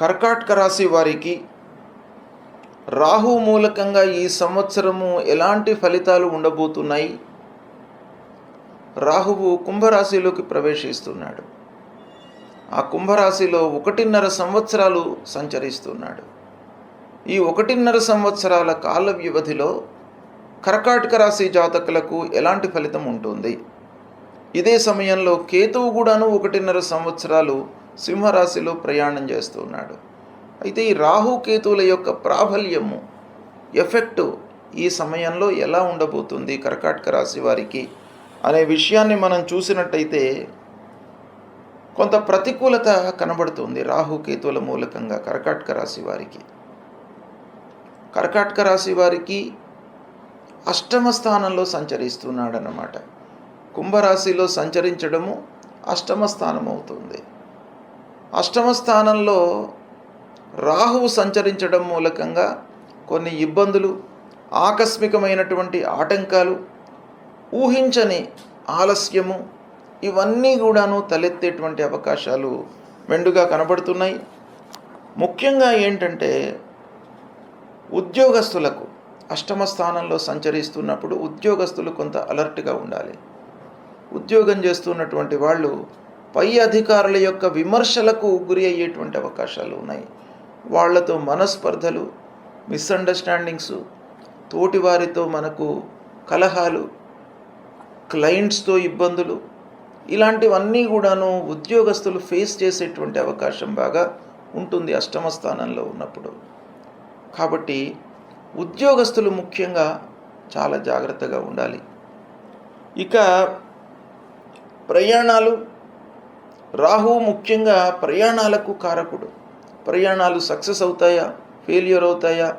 కర్కాటక రాశి వారికి రాహు మూలకంగా ఈ సంవత్సరము ఎలాంటి ఫలితాలు ఉండబోతున్నాయి? రాహువు కుంభరాశిలోకి ప్రవేశిస్తున్నాడు. ఆ కుంభరాశిలో ఒకటిన్నర సంవత్సరాలు సంచరిస్తున్నాడు. ఈ ఒకటిన్నర సంవత్సరాల కాల వ్యవధిలో కర్కాటక రాశి జాతకులకు ఎలాంటి ఫలితం ఉంటుంది? ఇదే సమయంలో కేతువు కూడాను ఒకటిన్నర సంవత్సరాలు సింహరాశిలో ప్రయాణం చేస్తున్నాడు అయితే ఈ రాహు కేతువుల యొక్క ప్రాబల్యము ఎఫెక్టు ఈ సమయంలో ఎలా ఉండబోతుంది కర్కాటక రాశి వారికి అనే విషయాన్ని మనం చూసినట్టయితే కొంత ప్రతికూలత కనబడుతుంది రాహు కేతువుల మూలకంగా కర్కాటక రాశి వారికి. కర్కాటక రాశి వారికి అష్టమ స్థానంలో సంచరిస్తున్నాడన్నమాట. కుంభరాశిలో సంచరించడము అష్టమ స్థానం అవుతుంది అష్టమ స్థానంలో రాహువు సంచరించడం మూలకంగా కొన్ని ఇబ్బందులు ఆకస్మికమైనటువంటి ఆటంకాలు ఊహించని ఆలస్యము ఇవన్నీ కూడాను తలెత్తేటువంటి అవకాశాలు మెండుగా కనబడుతున్నాయి. ముఖ్యంగా ఏంటంటే ఉద్యోగస్తులకు అష్టమ స్థానంలో సంచరిస్తున్నప్పుడు ఉద్యోగస్తులు కొంత అలర్ట్గా ఉండాలి. ఉద్యోగం చేస్తున్నటువంటి వాళ్ళు పై అధికారుల యొక్క విమర్శలకు గురి అయ్యేటువంటి అవకాశాలు ఉన్నాయి. వాళ్ళతో మనస్పర్ధలు మిస్అండర్స్టాండింగ్స్ తోటివారితో మనకు కలహాలు క్లయింట్స్తో ఇబ్బందులు ఇలాంటివన్నీ కూడాను ఉద్యోగస్తులు ఫేస్ చేసేటువంటి అవకాశం బాగా ఉంటుంది అష్టమ స్థానంలో ఉన్నప్పుడు. కాబట్టి ఉద్యోగస్తులు ముఖ్యంగా చాలా జాగ్రత్తగా ఉండాలి. ఇక ప్రయాణాలు రాహు ముఖ్యంగా ప్రయాణాలకు కారకుడు. ప్రయాణాలు సక్సెస్ అవుతాయా? ఫెయిల్యూర్ అవుతాయా?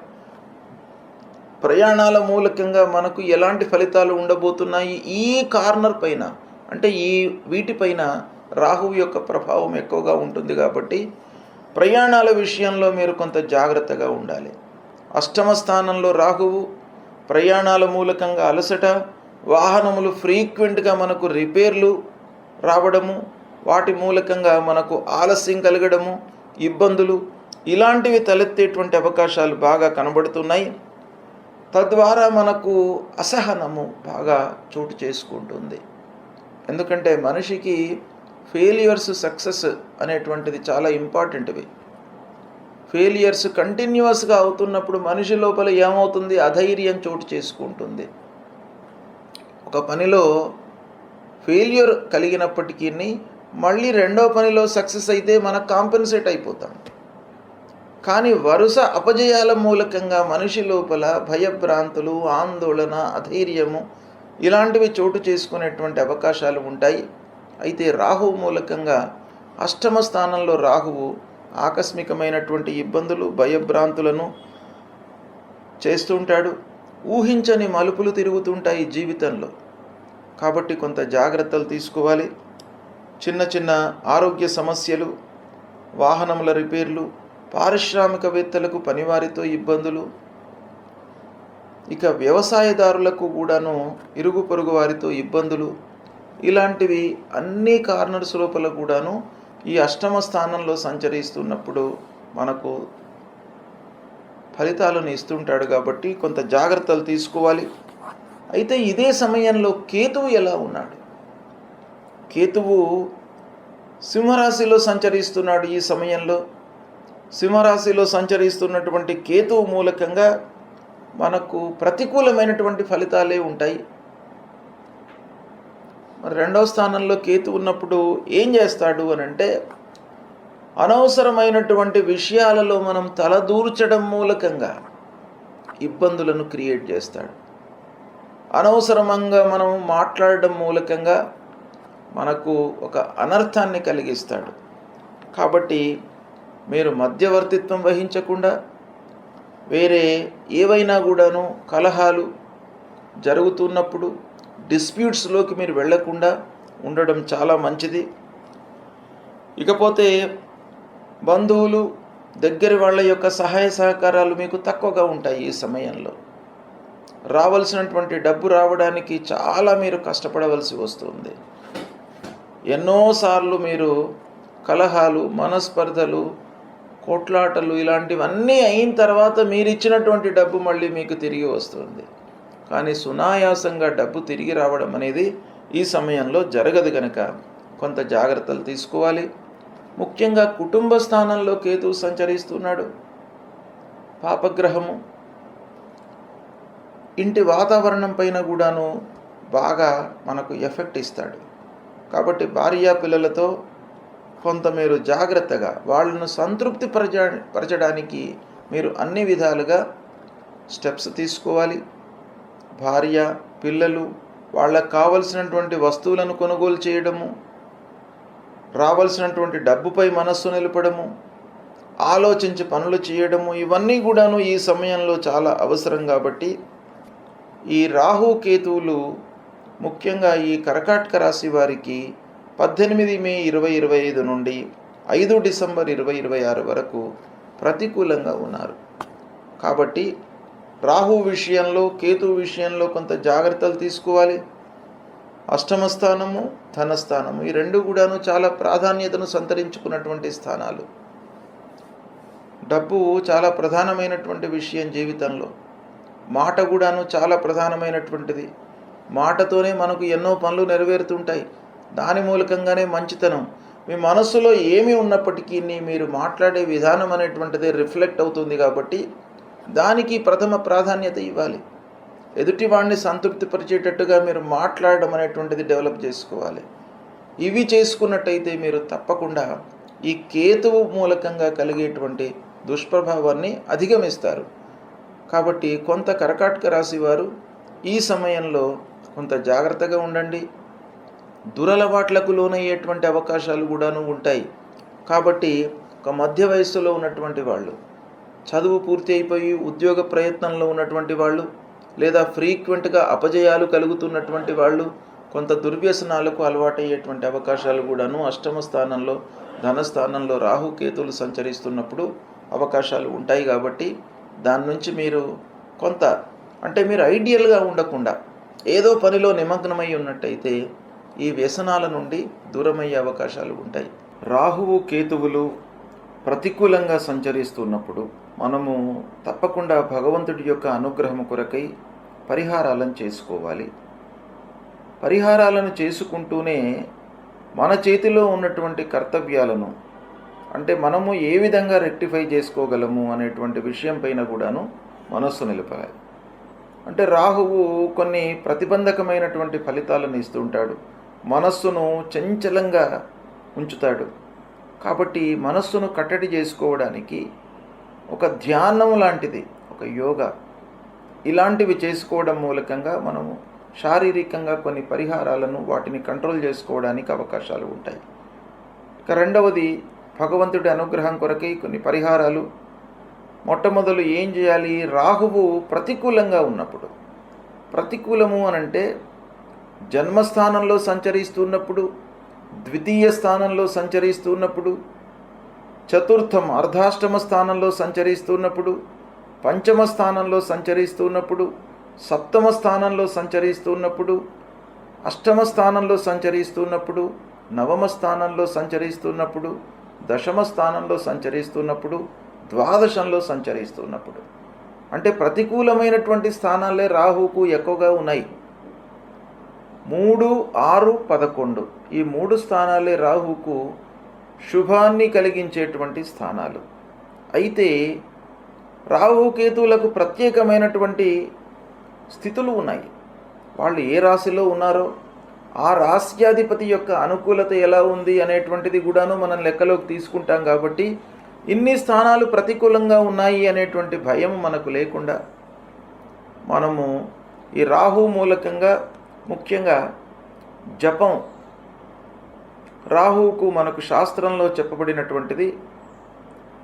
ప్రయాణాల మూలకంగా మనకు ఎలాంటి ఫలితాలు ఉండబోతున్నాయి? ఈ కార్నర్ పైన అంటే ఈ వీటిపైన రాహువు యొక్క ప్రభావం ఎక్కువగా ఉంటుంది కాబట్టి ప్రయాణాల విషయంలో మీరు కొంత జాగ్రత్తగా ఉండాలి. అష్టమ స్థానంలో రాహువు ప్రయాణాల మూలకంగా అలసట వాహనములు ఫ్రీక్వెంట్గా మనకు రిపేర్లు రావడము వాటి మూలకంగా మనకు ఆలస్యం కలగడము ఇబ్బందులు ఇలాంటివి తలెత్తేటువంటి అవకాశాలు బాగా కనబడుతున్నాయి. తద్వారా మనకు అసహనము బాగా చోటు చేసుకుంటుంది. ఎందుకంటే మనిషికి ఫెయిలియర్స్ సక్సెస్ అనేటువంటిది చాలా ఇంపార్టెంట్వి. ఫెయిలియర్స్ కంటిన్యూస్గా అవుతున్నప్పుడు మనిషి లోపల ఏమవుతుంది? అధైర్యం చోటు చేసుకుంటుంది. ఒక పనిలో ఫెయిల్యూర్ కలిగినప్పటికీ మళ్ళీ రెండో పనిలో సక్సెస్ అయితే మనకు కాంపెన్సేట్ అయిపోతాం. కానీ వరుస అపజయాల మూలకంగా మనిషి లోపల భయభ్రాంతులు ఆందోళన అధైర్యము ఇలాంటివి చోటు చేసుకునేటువంటి అవకాశాలు ఉంటాయి. అయితే రాహువు మూలకంగా అష్టమ స్థానంలో రాహువు ఆకస్మికమైనటువంటి ఇబ్బందులు భయభ్రాంతులను చేస్తుంటాడు ఊహించని మలుపులు తిరుగుతుంటాయి జీవితంలో. కాబట్టి కొంత జాగ్రత్తలు తీసుకోవాలి. చిన్న చిన్న ఆరోగ్య సమస్యలు వాహనముల రిపేర్లు పారిశ్రామికవేత్తలకు పనివారితో ఇబ్బందులు ఇక వ్యవసాయదారులకు కూడాను ఇరుగు పొరుగు వారితో ఇబ్బందులు. ఇలాంటివి అన్ని కార్నర్స్ లోపల కూడాను ఈ అష్టమ స్థానంలో సంచరిస్తున్నప్పుడు మనకు ఫలితాలను ఇస్తుంటాడు కాబట్టి కొంత జాగ్రత్తలు తీసుకోవాలి. అయితే ఇదే సమయంలో కేతువు ఎలా ఉన్నాడు? కేతువు సింహరాశిలో సంచరిస్తున్నాడు ఈ సమయంలో. సింహరాశిలో సంచరిస్తున్నటువంటి కేతువు మూలకంగా మనకు ప్రతికూలమైనటువంటి ఫలితాలే ఉంటాయి. మరి రెండవ స్థానంలో కేతు ఉన్నప్పుడు ఏం చేస్తాడు అని అంటే అనవసరమైనటువంటి విషయాలలో మనం తలదూర్చడం మూలకంగా ఇబ్బందులను క్రియేట్ చేస్తాడు. అనవసరంగా మనం మాట్లాడడం మూలకంగా మనకు ఒక అనర్థాన్ని కలిగిస్తాడు. కాబట్టి మీరు మధ్యవర్తిత్వం వహించకుండా వేరే ఏవైనా కూడాను కలహాలు జరుగుతున్నప్పుడు డిస్ప్యూట్స్లోకి మీరు వెళ్ళకుండా ఉండడం చాలా మంచిది. ఇకపోతే బంధువులు దగ్గర వాళ్ళ యొక్క సహాయ సహకారాలు మీకు తక్కువగా ఉంటాయి ఈ సమయంలో. రావాల్సినటువంటి డబ్బు రావడానికి చాలా మీరు కష్టపడవలసి వస్తుంది. ఎన్నోసార్లు మీరు కలహాలు మనస్పర్ధలు కోట్లాటలు ఇలాంటివన్నీ అయిన తర్వాత మీరు ఇచ్చినటువంటి డబ్బు మళ్ళీ మీకు తిరిగి వస్తుంది. కానీ సునాయాసంగా డబ్బు తిరిగి రావడం అనేది ఈ సమయంలో జరగదు కనుక కొంత జాగ్రత్తలు తీసుకోవాలి. ముఖ్యంగా కుటుంబ స్థానంలో కేతువు సంచరిస్తున్నాడు. పాపగ్రహము. ఇంటి వాతావరణం పైన కూడాను బాగా మనకు ఎఫెక్ట్ ఇస్తాడు. కాబట్టి భార్యా పిల్లలతో కొంత మీరు జాగ్రత్తగా వాళ్ళను సంతృప్తి పరచ పరచడానికి మీరు అన్ని విధాలుగా స్టెప్స్ తీసుకోవాలి. భార్య పిల్లలు వాళ్ళకు కావలసినటువంటి వస్తువులను కొనుగోలు చేయడము రావాల్సినటువంటి డబ్బుపై మనస్సు నిలపడము ఆలోచించి పనులు చేయడము ఇవన్నీ కూడాను ఈ సమయంలో చాలా అవసరం కాబట్టి ఈ రాహు కేతువులు ముఖ్యంగా ఈ కరకాటక రాశి వారికి పద్దెనిమిది మే ఇరవై ఇరవై ఐదు నుండి ఐదు డిసెంబర్ ఇరవై ఇరవై ఆరు వరకు ప్రతికూలంగా ఉన్నారు. కాబట్టి రాహు విషయంలో కేతు విషయంలో కొంత జాగ్రత్తలు తీసుకోవాలి. అష్టమ స్థానము ధనస్థానము ఈ రెండు కూడాను చాలా ప్రాధాన్యతను సంతరించుకున్నటువంటి స్థానాలు. డబ్బు చాలా ప్రధానమైనటువంటి విషయం జీవితంలో. మాట కూడాను చాలా ప్రధానమైనటువంటిది. మాటతోనే మనకు ఎన్నో పనులు నెరవేరుతుంటాయి. దాని మూలకంగానే మంచితనం. మీ మనస్సులో ఏమి ఉన్నప్పటికీ మీరు మాట్లాడే విధానం అనేటువంటిది రిఫ్లెక్ట్ అవుతుంది కాబట్టి దానికి ప్రథమ ప్రాధాన్యత ఇవ్వాలి. ఎదుటివాడిని సంతృప్తిపరిచేటట్టుగా మీరు మాట్లాడడం అనేటువంటిది డెవలప్ చేసుకోవాలి. ఇవి చేసుకున్నట్టయితే మీరు తప్పకుండా ఈ కేతువు మూలకంగా కలిగేటువంటి దుష్ప్రభావాన్ని అధిగమిస్తారు. కాబట్టి కొంత కరకాటక రాశి వారు ఈ సమయంలో కొంత జాగ్రత్తగా ఉండండి. దురలవాట్లకు లోనయ్యేటువంటి అవకాశాలు కూడాను ఉంటాయి. కాబట్టి ఒక మధ్య వయస్సులో ఉన్నటువంటి వాళ్ళు చదువు పూర్తి అయిపోయి ఉద్యోగ ప్రయత్నంలో ఉన్నటువంటి వాళ్ళు లేదా ఫ్రీక్వెంట్గా అపజయాలు కలుగుతున్నటువంటి వాళ్ళు కొంత దుర్వ్యసనాలకు అలవాటయ్యేటువంటి అవకాశాలు కూడాను అష్టమ స్థానంలో ధనస్థానంలో రాహుకేతులు సంచరిస్తున్నప్పుడు అవకాశాలు ఉంటాయి కాబట్టి దాని నుంచి మీరు కొంత అంటే మీరు ఐడియల్గా ఉండకుండా ఏదో పనిలో నిమగ్నమై ఉన్నట్టయితే ఈ వ్యసనాల నుండి దూరమయ్యే అవకాశాలు ఉంటాయి. రాహువు కేతువులు ప్రతికూలంగా సంచరిస్తున్నప్పుడు మనము తప్పకుండా భగవంతుడి యొక్క అనుగ్రహం కొరకై పరిహారాలను చేసుకోవాలి. పరిహారాలను చేసుకుంటూనే మన చేతిలో ఉన్నటువంటి కర్తవ్యాలను అంటే మనము ఏ విధంగా రెక్టిఫై చేసుకోగలము అనేటువంటి విషయం పైన కూడాను మనస్సు నిలపాలి. అంటే రాహువు కొన్ని ప్రతిబంధకమైనటువంటి ఫలితాలను ఇస్తుంటాడు. మనస్సును చంచలంగా ఉంచుతాడు. కాబట్టి మనస్సును కట్టడి చేసుకోవడానికి ఒక ధ్యానం లాంటిది ఒక యోగా ఇలాంటివి చేసుకోవడం మూలకంగా మనము శారీరకంగా కొన్ని పరిహారాలను వాటిని కంట్రోల్ చేసుకోవడానికి అవకాశాలు ఉంటాయి. ఇక రెండవది భగవంతుడి అనుగ్రహం కొరకై కొన్ని పరిహారాలు మొట్టమొదలు ఏం చేయాలి? రాహువు ప్రతికూలంగా ఉన్నప్పుడు. ప్రతికూలము అనంటే జన్మస్థానంలో సంచరిస్తున్నప్పుడు ద్వితీయ స్థానంలో సంచరిస్తున్నప్పుడు చతుర్థం అర్ధాష్టమ స్థానంలో సంచరిస్తున్నప్పుడు పంచమ స్థానంలో సంచరిస్తున్నప్పుడు సప్తమ స్థానంలో సంచరిస్తున్నప్పుడు అష్టమ స్థానంలో సంచరిస్తున్నప్పుడు నవమ స్థానంలో సంచరిస్తున్నప్పుడు దశమ స్థానంలో సంచరిస్తున్నప్పుడు ద్వాదశంలో సంచరిస్తున్నప్పుడు. అంటే ప్రతికూలమైనటువంటి స్థానాలే రాహుకు ఎక్కువగా ఉన్నాయి. మూడు ఆరు పదకొండు ఈ మూడు స్థానాలే రాహుకు శుభాన్ని కలిగించేటువంటి స్థానాలు. అయితే రాహుకేతువులకు ప్రత్యేకమైనటువంటి స్థితులు ఉన్నాయి. వాళ్ళు ఏ రాశిలో ఉన్నారో ఆ రాశ్యాధిపతి యొక్క అనుకూలత ఎలా ఉంది అనేటువంటిది కూడాను మనం లెక్కలోకి తీసుకుంటాం కాబట్టి ఇన్ని స్థానాలు ప్రతికూలంగా ఉన్నాయి అనేటువంటి భయం మనకు లేకుండా మనము ఈ రాహు మూలకంగా ముఖ్యంగా జపం రాహువుకు మనకు శాస్త్రంలో చెప్పబడినటువంటిది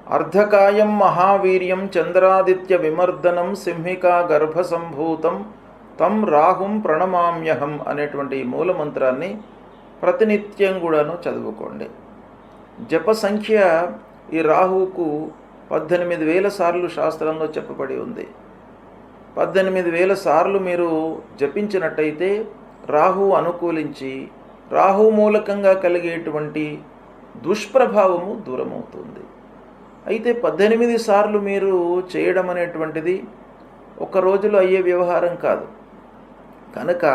అర్ధకాయం మహావీర్యం చంద్రాదిత్య విమర్దనం సింహికా గర్భ సంభూతం తం రాహుం ప్రణమామ్యహం అనేటువంటి ఈ మూల మంత్రాన్ని ప్రతినిత్యం కూడాను చదువుకోండి. జప సంఖ్య ఈ రాహువుకు పద్దెనిమిది వేల సార్లు శాస్త్రంలో చెప్పబడి ఉంది. పద్దెనిమిది వేల సార్లు మీరు జపించినట్టయితే రాహు అనుకూలించి రాహు మూలకంగా కలిగేటువంటి దుష్ప్రభావము దూరమవుతుంది. అయితే పద్దెనిమిది సార్లు మీరు చేయడం అనేటువంటిది ఒక రోజులో అయ్యే వ్యవహారం కాదు. కనుక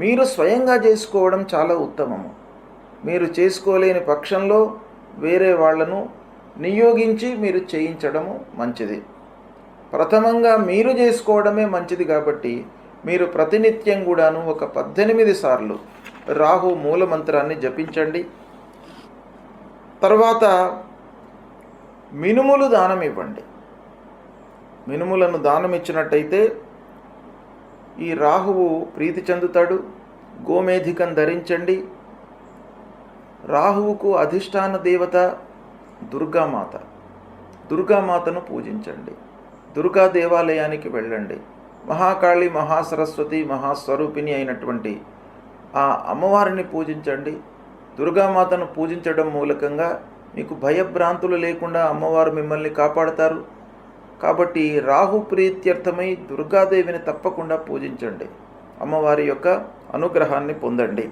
మీరు స్వయంగా చేసుకోవడం చాలా ఉత్తమము. మీరు చేసుకోలేని పక్షంలో వేరే వాళ్ళను నియోగించి మీరు చేయించడము మంచిది. ప్రథమంగా మీరు చేసుకోవడమే మంచిది కాబట్టి మీరు ప్రతినిత్యం కూడాను ఒక పద్దెనిమిది సార్లు రాహు మూలమంత్రాన్ని జపించండి. తర్వాత మినుములు దానం ఇవ్వండి. మినుములను దానం ఇచ్చినట్టయితే ఈ రాహువు ప్రీతి చెందుతాడు. గోమేధికం ధరించండి. రాహువుకు అధిష్టాన దేవత దుర్గామాత. దుర్గామాతను పూజించండి. దుర్గా దేవాలయానికి వెళ్ళండి. మహాకాళి మహాసరస్వతి మహాస్వరూపిణి అయినటువంటి ఆ అమ్మవారిని పూజించండి. దుర్గామాతను పూజించడం మూలకంగా మీకు భయభ్రాంతులు లేకుండా అమ్మవారు మిమ్మల్ని కాపాడతారు. కాబట్టి రాహు ప్రీత్యర్థమై దుర్గాదేవిని తప్పకుండా పూజించండి. అమ్మవారి యొక్క అనుగ్రహాన్ని పొందండి.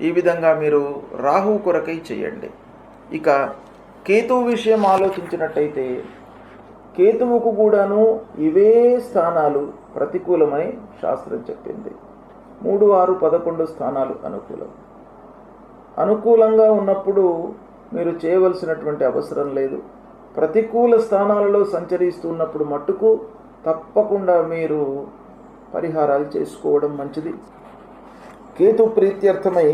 ఈ విధంగా మీరు రాహు కొరకై చేయండి. ఇక కేతువు విషయం ఆలోచించినట్టయితే కేతువుకు కూడాను ఇవే స్థానాలు ప్రతికూలమని శాస్త్రం చెప్పింది. మూడు ఆరు పదకొండు స్థానాలు అనుకూలం. అనుకూలంగా ఉన్నప్పుడు మీరు చేయవలసినటువంటి అవసరం లేదు. ప్రతికూల స్థానాలలో సంచరిస్తున్నప్పుడు మట్టుకు తప్పకుండా మీరు పరిహారాలు చేసుకోవడం మంచిది. కేతు ప్రీత్యర్థమై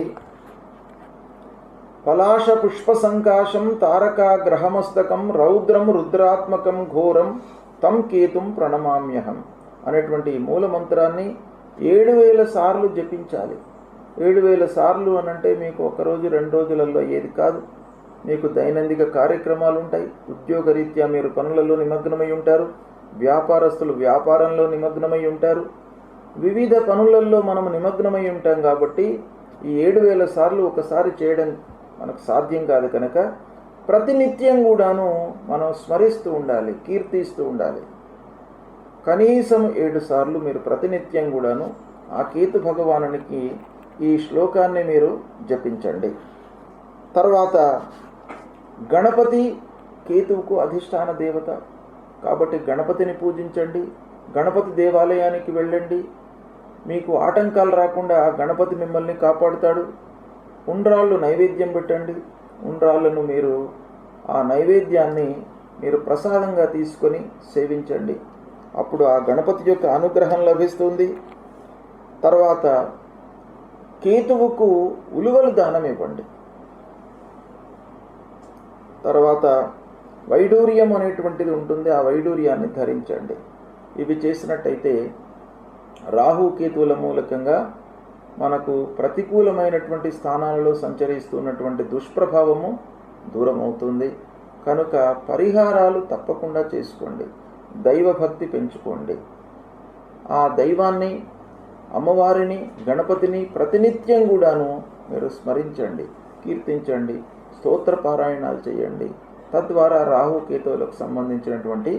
పలాశ పుష్ప సంకాశం తారక గ్రహమస్తకం రౌద్రం రుద్రాత్మకం ఘోరం తం కేతుం ప్రణమామ్యహం అనేటువంటి ఈ మూల మంత్రాన్ని ఏడు వేల సార్లు జపించాలి. ఏడు వేల సార్లు అనంటే మీకు ఒకరోజు రెండు రోజులలో ఏది కాదు. మీకు దైనందిక కార్యక్రమాలు ఉంటాయి. ఉద్యోగరీత్యా మీరు పనులలో నిమగ్నమై ఉంటారు. వ్యాపారస్తులు వ్యాపారంలో నిమగ్నమై ఉంటారు. వివిధ పనులలో మనం నిమగ్నమై ఉంటాం కాబట్టి ఈ ఏడు వేల సార్లు ఒకసారి చేయడం మనకు సాధ్యం కాదు కనుక ప్రతినిత్యం కూడాను మనం స్మరిస్తూ ఉండాలి కీర్తిస్తూ ఉండాలి. కనీసం ఏడు సార్లు మీరు ప్రతినిత్యం కూడాను ఆ కేతు భగవానునికి ఈ శ్లోకాన్ని మీరు జపించండి. తర్వాత గణపతి కేతువుకు అధిష్టాన దేవత. కాబట్టి గణపతిని పూజించండి గణపతి దేవాలయానికి వెళ్ళండి. మీకు ఆటంకాలు రాకుండా గణపతి మిమ్మల్ని కాపాడుతాడు. ఉండ్రాళ్ళు నైవేద్యం పెట్టండి. ఉండ్రాళ్ళను మీరు ఆ నైవేద్యాన్ని మీరు ప్రసాదంగా తీసుకొని సేవించండి. అప్పుడు ఆ గణపతి యొక్క అనుగ్రహం లభిస్తుంది. తర్వాత కేతువుకు ఉలువలు దానం ఇవ్వండి. తర్వాత వైడూర్యం అనేటువంటిది ఉంటుంది. ఆ వైడూర్యాన్ని ధరించండి. ఇవి చేసినట్టయితే రాహు కేతువుల మూలకంగా మనకు ప్రతికూలమైనటువంటి స్థానాలలో సంచరిస్తున్నటువంటి దుష్ప్రభావము దూరం అవుతుంది కనుక పరిహారాలు తప్పకుండా చేసుకోండి. దైవభక్తి పెంచుకోండి. ఆ దైవాన్ని అమ్మవారిని గణపతిని ప్రతినిత్యం కూడాను మీరు స్మరించండి కీర్తించండి స్తోత్ర పారాయణాలు చేయండి. తద్వారా రాహు కేతువులకు సంబంధించినటువంటి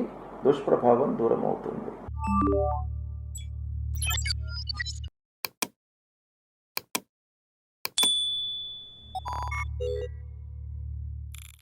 దుష్ప్రభావం దూరం అవుతుంది